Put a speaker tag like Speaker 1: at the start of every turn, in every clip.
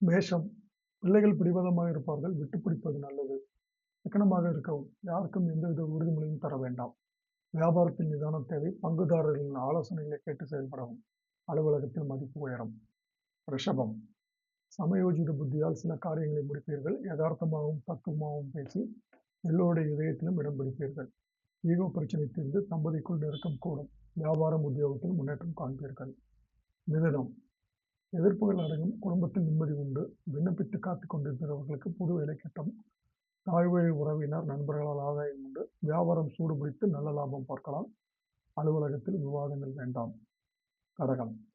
Speaker 1: மேஷம் பிள்ளைகள் பிடிவாதமாக இருப்பார்கள் விட்டு பிடிப்பது நல்லது. சிக்கனமாக இருக்கவும் யாருக்கும் எந்தவித உறுதிமொழியும் தர வேண்டாம். வியாபாரத்தில் நிதானம் தேவை பங்குதாரர்களின் ஆலோசனைகளை கேட்டு செயல்படவும் அலுவலகத்தில் மதிப்பு உயரும். ரிஷபம். சமயோஜித புத்தியால் சில காரியங்களை முடிப்பீர்கள் யதார்த்தமாகவும் தத்துவமாகவும் பேசி எல்லோருடைய இதயத்திலும் இடம் பிடிப்பீர்கள். ஈகோ பிரச்சனை தீர்ந்து தம்பதிக்குள் நெருக்கம் கூடும் வியாபாரம் உத்தியோகத்தில் முன்னேற்றம் காண்பீர்கள். மிதனம். எதிர்ப்புகள் அடங்கும் குடும்பத்தில் நிம்மதி உண்டு. விண்ணப்பித்து காத்துக் கொண்டிருக்கிறவர்களுக்கு புது வேலை கட்டம் தாய்வழி உறவினர் நண்பர்களால் ஆதாயம் உண்டு. வியாபாரம் சூடுபிடித்து நல்ல லாபம் பார்க்கலாம். அலுவலகத்தில் விவாதங்கள் வேண்டாம். கடகம்.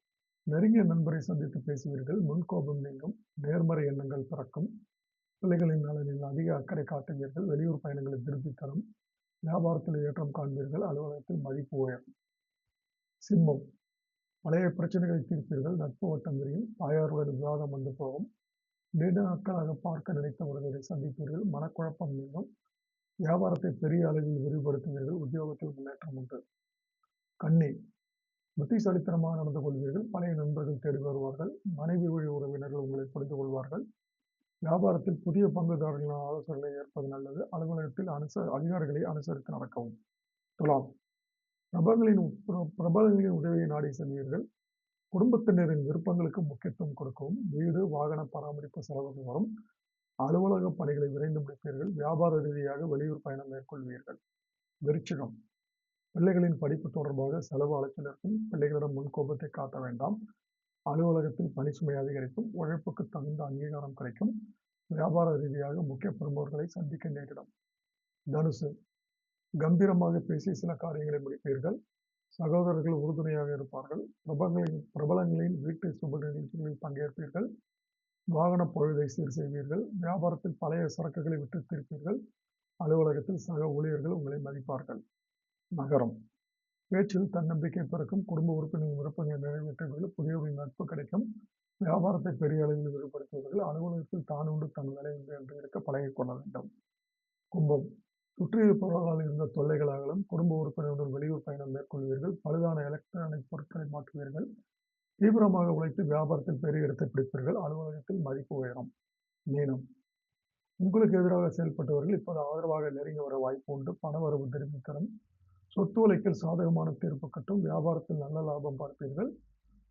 Speaker 1: நெருங்கிய நண்பரை சந்தித்து பேசுவீர்கள். முன்கோபம் நீங்கும். நேர்மறை எண்ணங்கள் பிறக்கும். பிள்ளைகளின் நலனில் அதிக அக்கறை காட்டுவீர்கள். வெளியூர் பயணங்களை திருப்தி தரும். வியாபாரத்தில் ஏற்றம் காண்பீர்கள். அலுவலகத்தில் மதிப்பு உயரும் சிம்மம். பழைய பிரச்சனைகளை தீர்ப்பீர்கள். நட்பு வட்டம் விரியும். தாயாருடன் விவாதம் வந்து போகும். நீண்ட நாட்களாக பார்க்க நினைத்தவர்களை சந்திப்பீர்கள். மனக்குழப்பம் நீங்கும். வியாபாரத்தை பெரிய அளவில் விரிவுபடுத்துவீர்கள். உத்தியோகத்தில் முன்னேற்றம் உண்டு. கண்ணி புத்திசாலித்தனமாக நடந்து கொள்வீர்கள். பழைய நண்பர்கள் தேடி வருவார்கள். மனைவி வழி உறவினர்கள் உங்களை புரிந்து கொள்வார்கள். வியாபாரத்தில் புதிய பங்குதாரர்களின் ஆலோசனைகளை ஏற்பது நல்லது. அலுவலகத்தில் அனுச அதிகாரிகளை அனுசரித்து நடக்கவும். துலாம் பிரபலங்களின் பிரபலங்களின் உதவியை நாடி செல்வீர்கள். குடும்பத்தினரின் விருப்பங்களுக்கு முக்கியத்துவம் கொடுக்கவும் வீடு வாகன பராமரிப்பு செலவுகள் வரும். அலுவலக பணிகளை விரைந்து முடிப்பீர்கள். வியாபார ரீதியாக வெளியூர் பயணம் மேற்கொள்வீர்கள். விருச்சிகம். பிள்ளைகளின் படிப்பு தொடர்பாக செலவு அலைச்சல் இருக்கும். பிள்ளைகளிடம் முன்கோபத்தை காட்ட வேண்டாம். அலுவலகத்தில் பணி சுமை அதிகரிக்கும். உழைப்புக்கு தகுந்த அங்கீகாரம் கிடைக்கும். வியாபார ரீதியாக முக்கிய பிரமுகர்களை சந்திக்க நேரிடும். தனுசு. கம்பீரமாக பேசி சில காரியங்களை முடிப்பீர்கள். சகோதரர்கள் உறுதுணையாக இருப்பார்கள். பிரபலங்களின் பிரபலங்களின் வீட்டு சுப நிகழ்ச்சிகளில் பங்கேற்பீர்கள். வாகன பொழுதை சீர் செய்வீர்கள். வியாபாரத்தில் பழைய சரக்குகளை விட்டு தீர்ப்பீர்கள். அலுவலகத்தில் சக ஊழியர்கள் உங்களை மதிப்பார்கள். நகரம். பேச்சில் தன்னம்பிக்கை பிறக்கும். குடும்ப உறுப்பினரின் விருப்பங்களை நிறைவேற்றுவீர்கள் புதியவர்களின் நட்பு கிடைக்கும். வியாபாரத்தை பெரிய அளவில் விரிவுபடுத்துவீர்கள் அலுவலகத்தில் தான் உண்டு தன் வேலை உண்டு என்று இருக்க பழகிக் கொள்ள வேண்டும். கும்பம். சுற்றியிருப்பவர்களால் இருந்த தொல்லைகளாலும் குடும்ப உறுப்பினருடன் வெளியூர் பயணம் மேற்கொள்வீர்கள் பழுதான எலக்ட்ரானிக் பொருட்களை மாற்றுவீர்கள் தீவிரமாக உழைத்து வியாபாரத்தில் பெரிய இடத்தை பிடிப்பீர்கள் அலுவலகத்தில் மதிப்பு உயரும். மீனம் உங்களுக்கு எதிராக செயல்பட்டவர்கள் இப்போது ஆதரவாக நெருங்கி வர வாய்ப்பு உண்டு. பணவரவு திரும்பி தரும். சொத்து வழக்கில் சாதகமான தீர்ப்பு கட்டும். வியாபாரத்தில் நல்ல லாபம் பார்ப்பீர்கள்.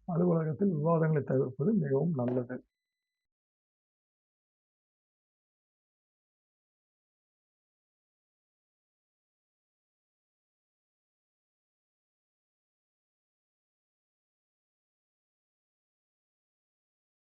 Speaker 1: அலுவலகத்தில் விவாதங்களை தவிர்ப்பது மிகவும் நல்லது.